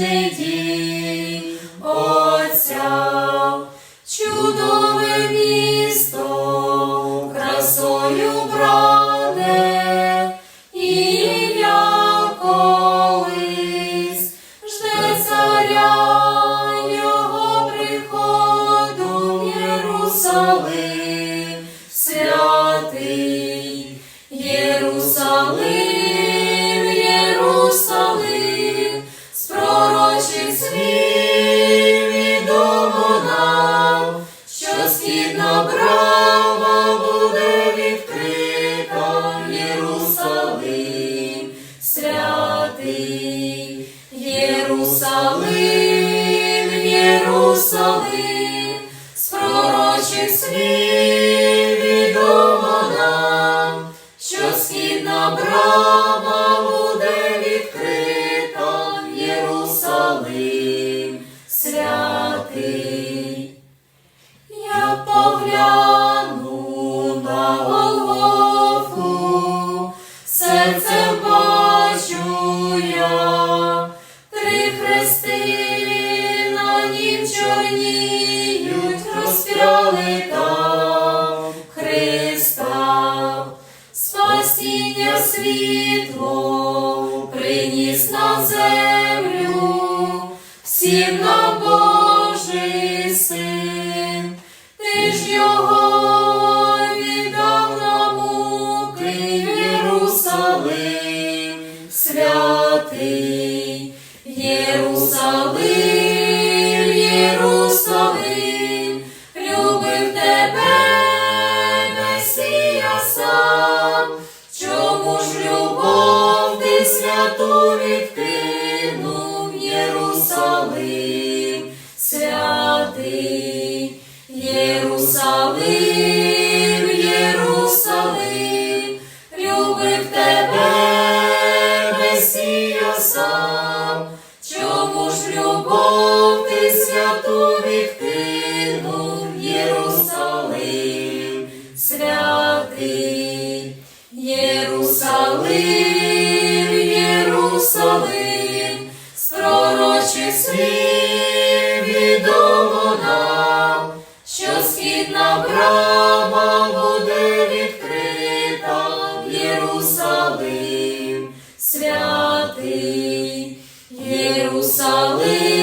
вічний дім Отця, чудове місто, красою бране, і колись жде царя його приходу в Єрусалим, східна спасіння світло приніс на землю, всім нам Божий син, ти ж його віддав на муки Єрусалим, святий Єрусалим, Єрусалим, любив тебе, святу відкинув Єрусалим, святий Єрусалим, Єрусалим, любив тебе, Месія сам, чому ж любов східна брама буде відкрита Єрусалим, святий Єрусалим,